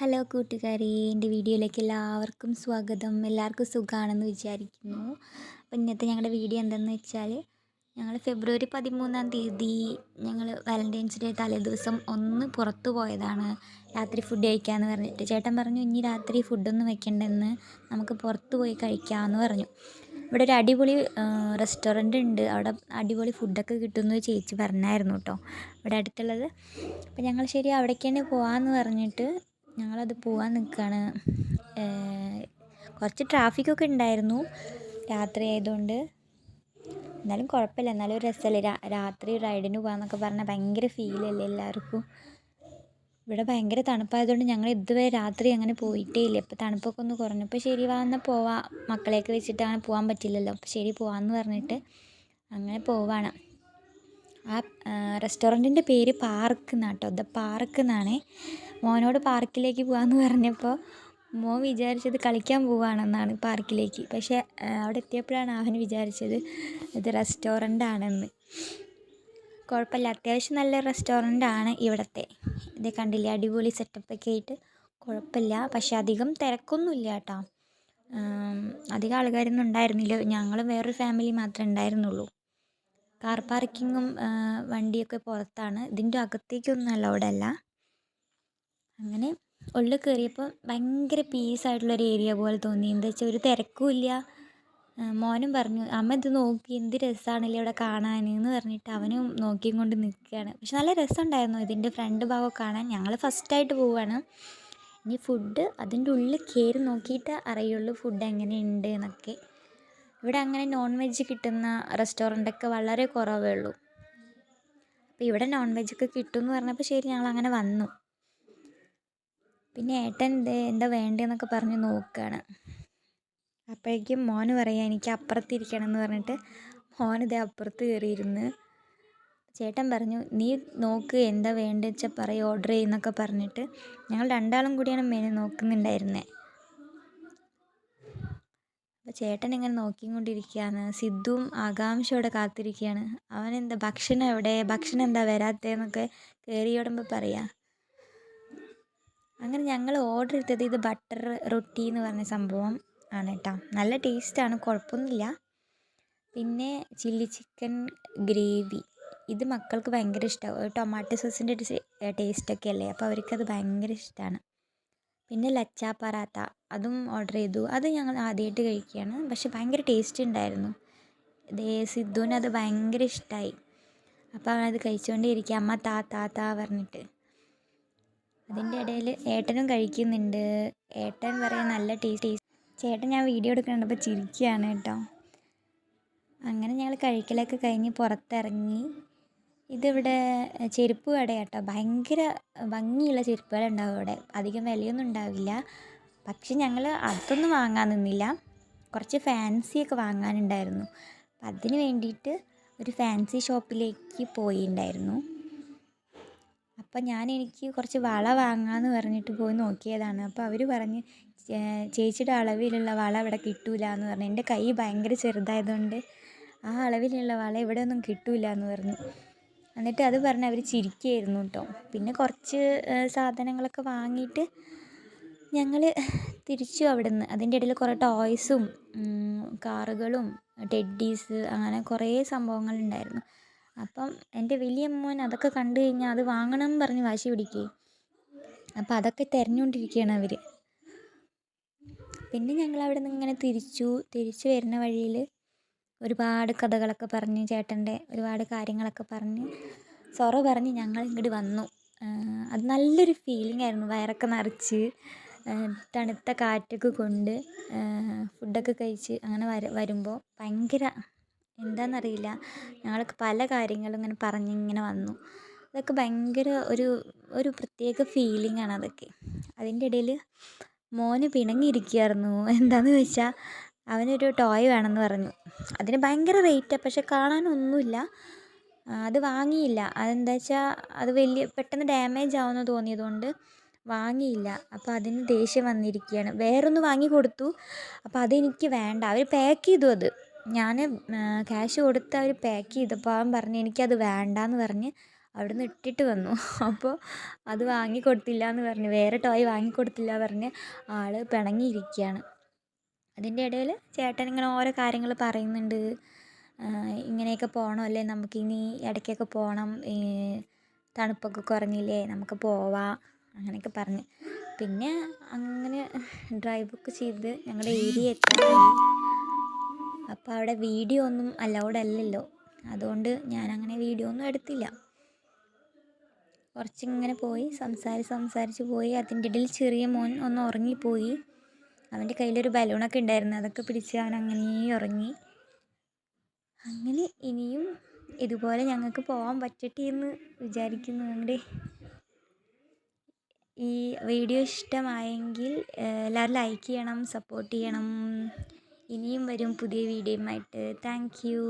Hello കൂട്ടുകാരെ എന്റെ വീഡിയോയിലേക്ക് എല്ലാവർക്കും സ്വാഗതം. എല്ലാവർക്കും സുഖമാണെന്ന് വിചാരിക്കുന്നു. അപ്പോൾ ഇന്നത്തെ ഞങ്ങളുടെ വീഡിയോ എന്തെന്ന് വെച്ചാൽ ഞങ്ങൾ ഫെബ്രുവരി പതിമൂന്നാം തീയതി ഞങ്ങൾ വാലന്റൈൻസ് ഡേ തലേ ദിവസം ഒന്ന് പുറത്തു പോയതാണ്. രാത്രി ഫുഡ് കഴിക്കാമെന്ന് പറഞ്ഞിട്ട്. ചേട്ടൻ പറഞ്ഞു ഇനി രാത്രി ഫുഡൊന്നും വെക്കണ്ടെന്ന് നമുക്ക് പുറത്തു പോയി കഴിക്കാമെന്ന് പറഞ്ഞു. ഇവിടെ ഒരു അടിപൊളി റെസ്റ്റോറന്റ് ഉണ്ട്. അവിടെ അടിപൊളി ഫുഡൊക്കെ കിട്ടുമെന്ന് ചേച്ചി പറഞ്ഞായിരുന്നു കേട്ടോ. ഇവിടെ അടുത്തുള്ളത്. അപ്പോൾ ഞങ്ങൾ ശരി അവിടേക്ക് തന്നെ പോകാമെന്ന് പറഞ്ഞിട്ട് ഞങ്ങളത് പോകാൻ നിൽക്കുകയാണ് കുറച്ച് ട്രാഫിക്കൊക്കെ ഉണ്ടായിരുന്നു രാത്രി ആയതുകൊണ്ട് എന്നാലും കുഴപ്പമില്ല എന്നാലും ഒരു രസമല്ലേ രാത്രി റൈഡിന് പോകാമെന്നൊക്കെ പറഞ്ഞാൽ ഭയങ്കര ഫീലല്ലേ എല്ലാവർക്കും? ഇവിടെ ഭയങ്കര തണുപ്പായതുകൊണ്ട് ഞങ്ങൾ ഇതുവരെ രാത്രി അങ്ങനെ പോയിട്ടേ ഇല്ല. ഇപ്പോൾ തണുപ്പൊക്കെ ഒന്ന് കുറഞ്ഞു. കുറഞ്ഞപ്പോൾ ശരി വാ എന്നാൽ പോവാം. മക്കളെയൊക്കെ വെച്ചിട്ട് അങ്ങനെ പോകാൻ പറ്റില്ലല്ലോ. അപ്പോൾ ശരി പോവാമെന്ന് പറഞ്ഞിട്ട് അങ്ങനെ പോവാണ്. ആ റെസ്റ്റോറന്റിന്റെ പേര് പാർക്ക് എന്നാണ് കേട്ടോ ദ പാർക്ക് എന്നാണേ. മോനോട് പാർക്കിലേക്ക് പോകാമെന്ന് പറഞ്ഞപ്പോൾ മോൻ വിചാരിച്ചത് കളിക്കാൻ പോവുകയാണെന്നാണ് പാർക്കിലേക്ക്. പക്ഷേ അവിടെ എത്തിയപ്പോഴാണ് അവൻ വിചാരിച്ചത് ഇത് റെസ്റ്റോറന്റ് ആണെന്ന് കുഴപ്പമില്ല. അത്യാവശ്യം നല്ല റെസ്റ്റോറന്റ് ആണ് ഇവിടുത്തെ. ഇത് കണ്ടില്ലേ? അടിപൊളി സെറ്റപ്പൊക്കെ ആയിട്ട്. കുഴപ്പമില്ല. പക്ഷെ അധികം തിരക്കൊന്നുമില്ല കേട്ടോ അധികം ആൾക്കാരൊന്നും ഉണ്ടായിരുന്നില്ല. ഞങ്ങളും വേറൊരു ഫാമിലി മാത്രമേ ഉണ്ടായിരുന്നുള്ളൂ. കാർ പാർക്കിങ്ങും വണ്ടിയൊക്കെ പുറത്താണ്. ഇതിന്റെ അകത്തേക്കൊന്നും അലൗഡ് അല്ല അങ്ങനെ ഉള്ളിൽ കയറിയപ്പോൾ ഭയങ്കര പീസായിട്ടുള്ളൊരു ഏരിയ പോലെ തോന്നി. എന്താ വെച്ചാൽ ഒരു തിരക്കുമില്ല മോനും പറഞ്ഞു അമ്മ ഇത് നോക്കി എന്ത് രസമാണല്ലേ ഇവിടെ കാണാൻ എന്ന് പറഞ്ഞിട്ട് അവനും നോക്കിയും കൊണ്ട് നിൽക്കുകയാണ്. പക്ഷെ നല്ല രസമുണ്ടായിരുന്നു ഇതിന്റെ ഫ്രണ്ട് ഭാഗം കാണാൻ. ഞങ്ങൾ ഫസ്റ്റായിട്ട് പോവുകയാണ് ഇനി ഫുഡ് അതിന്റെ ഉള്ളിൽ കയറി നോക്കിയിട്ട് അറിയുള്ളൂ ഫുഡ് എങ്ങനെയുണ്ട് എന്നൊക്കെ. ഇവിടെ അങ്ങനെ നോൺ വെജ് കിട്ടുന്ന റെസ്റ്റോറന്റൊക്കെ വളരെ കുറവേ ഉള്ളൂ. അപ്പോൾ ഇവിടെ നോൺ വെജൊക്കെ കിട്ടും എന്ന് പറഞ്ഞപ്പോൾ ശരി ഞങ്ങൾ അങ്ങനെ വന്നു. പിന്നെ ഏട്ടൻ ദേ എന്താ വേണ്ടതെന്നൊക്കെ പറഞ്ഞ് നോക്കുകയാണ് അപ്പോഴേക്കും മോന് പറയാം എനിക്ക് അപ്പുറത്തിരിക്കണം എന്ന് പറഞ്ഞിട്ട് മോൻ ഇതേ അപ്പുറത്ത് കയറിയിരുന്ന്. ചേട്ടൻ പറഞ്ഞു നീ നോക്ക് എന്താ വേണ്ടതെന്ന് വെച്ചാൽ പറയും ഓർഡർ ചെയ്യുന്നൊക്കെ പറഞ്ഞിട്ട് ഞങ്ങൾ രണ്ടാളും കൂടിയാണ് മെനു നോക്കുന്നുണ്ടായിരുന്നത് അപ്പോൾ ചേട്ടൻ ഇങ്ങനെ നോക്കിക്കൊണ്ടിരിക്കുകയാണ്. സിദ്ധുവും ആകാംക്ഷയോടെ കാത്തിരിക്കുകയാണ്. അവൻ എന്താ ഭക്ഷണം എവിടെ? ഭക്ഷണം എന്താ വരാത്തതെന്നൊക്കെ കയറിയോടുമ്പോൾ പറയാം. അങ്ങനെ ഞങ്ങൾ ഓർഡർ എടുത്തത് ഇത് ബട്ടർ റൊട്ടി എന്ന് പറഞ്ഞ സംഭവം ആണ് കേട്ടോ. നല്ല ടേസ്റ്റാണ് കുഴപ്പമൊന്നുമില്ല. പിന്നെ ചില്ലി ചിക്കൻ ഗ്രേവി ഇത് മക്കൾക്ക് ഭയങ്കര ഇഷ്ടമാണ് ടൊമാറ്റോ സോസിന്റെ ടേസ്റ്റൊക്കെ അല്ലേ? അപ്പോൾ അവർക്കത് ഭയങ്കര ഇഷ്ടമാണ് പിന്നെ ലച്ചാ പറാത്ത. അതും ഓർഡർ ചെയ്തു. അത് ഞങ്ങൾ ആദ്യമായിട്ട് കഴിക്കുകയാണ്. പക്ഷെ ഭയങ്കര ടേസ്റ്റ് ഉണ്ടായിരുന്നു. ദേ സിദ്ധുവിന് അത് ഭയങ്കര ഇഷ്ടമായി അപ്പോൾ അവനത് കഴിച്ചുകൊണ്ടേ ഇരിക്കുക. അമ്മ താ താ താ പറഞ്ഞിട്ട്. അതിന്റെ ഇടയിൽ ഏട്ടനും കഴിക്കുന്നുണ്ട്. ഏട്ടൻ പറയാൻ നല്ല ടേസ്റ്റ് ചേട്ടൻ ഞാൻ വീഡിയോ എടുക്കുന്നുണ്ട് അപ്പോൾ ചിരിക്കുകയാണ് കേട്ടോ. അങ്ങനെ ഞങ്ങൾ കഴിക്കലൊക്കെ കഴിഞ്ഞ് പുറത്തിറങ്ങി. ഇതിവിടെ ചെരുപ്പ് കടയാട്ടോ. ഭയങ്കര ഭംഗിയുള്ള ചെരുപ്പുകൾ ഉണ്ടാവും ഇവിടെ അധികം വിലയൊന്നും ഉണ്ടാവില്ല. പക്ഷെ ഞങ്ങൾ അതൊന്നും വാങ്ങാൻ നിന്നില്ല. കുറച്ച് ഫാൻസിയൊക്കെ വാങ്ങാനുണ്ടായിരുന്നു. അപ്പം അതിന് വേണ്ടിയിട്ട് ഒരു ഫാൻസി ഷോപ്പിലേക്ക് പോയിണ്ടായിരുന്നു. അപ്പം ഞാൻ എനിക്ക് കുറച്ച് വള വാങ്ങാമെന്ന് പറഞ്ഞിട്ട് പോയി നോക്കിയതാണ്. അപ്പോൾ അവർ പറഞ്ഞ് ചേച്ചിയുടെ അളവിലുള്ള വള ഇവിടെ കിട്ടൂല എന്ന് പറഞ്ഞു. എന്റെ കൈ ഭയങ്കര ചെറുതായതുകൊണ്ട് ആ അളവിലുള്ള വള ഇവിടെ ഒന്നും കിട്ടൂല എന്ന് പറഞ്ഞു. എന്നിട്ട് അത് പറഞ്ഞ് അവർ ചിരിക്കുകയായിരുന്നു കേട്ടോ പിന്നെ കുറച്ച് സാധനങ്ങളൊക്കെ വാങ്ങിയിട്ട് ഞങ്ങൾ തിരിച്ചു അവിടെ നിന്ന് അതിന്റെ ഇടയിൽ കുറേ ടോയ്സും കാറുകളും ടെഡ്ഡീസ് അങ്ങനെ കുറേ സംഭവങ്ങളുണ്ടായിരുന്നു അപ്പം എന്റെ വലിയ മോൻ അതൊക്കെ കണ്ടു കഴിഞ്ഞാൽ അത് വാങ്ങണം പറഞ്ഞ് വാശി പിടിക്കുകയും. അപ്പം അതൊക്കെ തിരഞ്ഞുകൊണ്ടിരിക്കുകയാണ് അവർ പിന്നെ ഞങ്ങൾ അവിടെ നിന്ന് ഇങ്ങനെ തിരിച്ചു. തിരിച്ചു വരുന്ന വഴിയിൽ ഒരുപാട് കഥകളൊക്കെ പറഞ്ഞ് ചേട്ടന്റെ ഒരുപാട് കാര്യങ്ങളൊക്കെ പറഞ്ഞ് സൊറ പറഞ്ഞ് ഞങ്ങൾ ഇങ്ങോട്ട് വന്നു. അത് നല്ലൊരു ഫീലിംഗ് ആയിരുന്നു വയറൊക്കെ നിറച്ച്. തണുത്ത കാറ്റൊക്കെ കൊണ്ട് ഫുഡൊക്കെ കഴിച്ച് അങ്ങനെ വര വരുമ്പോൾ ഭയങ്കര എന്താണെന്നറിയില്ല ഞങ്ങൾക്ക് പല കാര്യങ്ങളും ഇങ്ങനെ പറഞ്ഞിങ്ങനെ വന്നു. അതൊക്കെ ഭയങ്കര ഒരു ഒരു പ്രത്യേക ഫീലിംഗ് ആണ് അതൊക്കെ. അതിന്റെ ഇടയിൽ മോന് പിണങ്ങിയിരിക്കുകയായിരുന്നു. എന്താണെന്ന് വെച്ചാൽ അവനൊരു ടോയ് വേണമെന്ന് പറഞ്ഞു. അതിന് ഭയങ്കര റേറ്റാണ് പക്ഷെ കാണാനൊന്നുമില്ല. അത് വാങ്ങിയില്ല. അതെന്താ വെച്ചാൽ അത് വലിയ പെട്ടെന്ന് ഡാമേജ് ആവുമെന്ന് തോന്നിയതുകൊണ്ട് വാങ്ങിയില്ല. അപ്പോൾ അതിന് ദേഷ്യം വന്നിരിക്കുകയാണ്. വേറൊന്ന് വാങ്ങി കൊടുത്തു. അപ്പോൾ അതെനിക്ക് വേണ്ട. അവർ പാക്ക് ചെയ്തു അത്. ഞാൻ ക്യാഷ് കൊടുത്ത് അവർ പാക്ക് ചെയ്തപ്പോൾ അവൻ പറഞ്ഞു എനിക്കത് വേണ്ടാന്ന് പറഞ്ഞ് അവിടെ നിന്ന് ഇട്ടിട്ട് വന്നു. അപ്പോൾ അത് വാങ്ങിക്കൊടുത്തില്ല എന്ന് പറഞ്ഞ്. വേറെ ടോയ് വാങ്ങിക്കൊടുത്തില്ല പറഞ്ഞ് ആൾ പിണങ്ങിയിരിക്കുകയാണ്. അതിന്റെ ഇടയിൽ ചേട്ടൻ ഇങ്ങനെ ഓരോ കാര്യങ്ങൾ പറയുന്നുണ്ട്. ഇങ്ങനെയൊക്കെ പോകണം അല്ലേ? നമുക്കിനി ഇടയ്ക്കൊക്കെ പോകണം തണുപ്പൊക്കെ കുറഞ്ഞില്ലേ? നമുക്ക് പോവാം. അങ്ങനെയൊക്കെ പറഞ്ഞ്. പിന്നെ അങ്ങനെ ഡ്രൈവൊക്കെ ചെയ്ത് ഞങ്ങളുടെ ഏരിയ എത്താറായി അപ്പോൾ അവിടെ വീഡിയോ ഒന്നും അലൗഡ് അല്ലല്ലോ. അതുകൊണ്ട് ഞാനങ്ങനെ വീഡിയോ ഒന്നും എടുത്തില്ല. കുറച്ചിങ്ങനെ പോയി സംസാരിച്ച് സംസാരിച്ച് പോയി. അതിന്റെ ഇടയിൽ ചെറിയ മോൻ ഒന്ന് ഉറങ്ങിപ്പോയി. അവന്റെ കയ്യിലൊരു ബലൂണൊക്കെ ഉണ്ടായിരുന്നു. അതൊക്കെ പിടിച്ച് അവൻ അങ്ങനെ ഉറങ്ങി. അങ്ങനെ ഇനിയും ഇതുപോലെ ഞങ്ങൾക്ക് പോകാൻ പറ്റട്ടെ എന്ന് വിചാരിക്കുന്നുണ്ട് ഈ വീഡിയോ ഇഷ്ടമായെങ്കിൽ എല്ലാവരും ലൈക്ക് ചെയ്യണം സപ്പോർട്ട് ചെയ്യണം. ഇനിയും വരും പുതിയ വീഡിയോയുമായിട്ട്. Thank you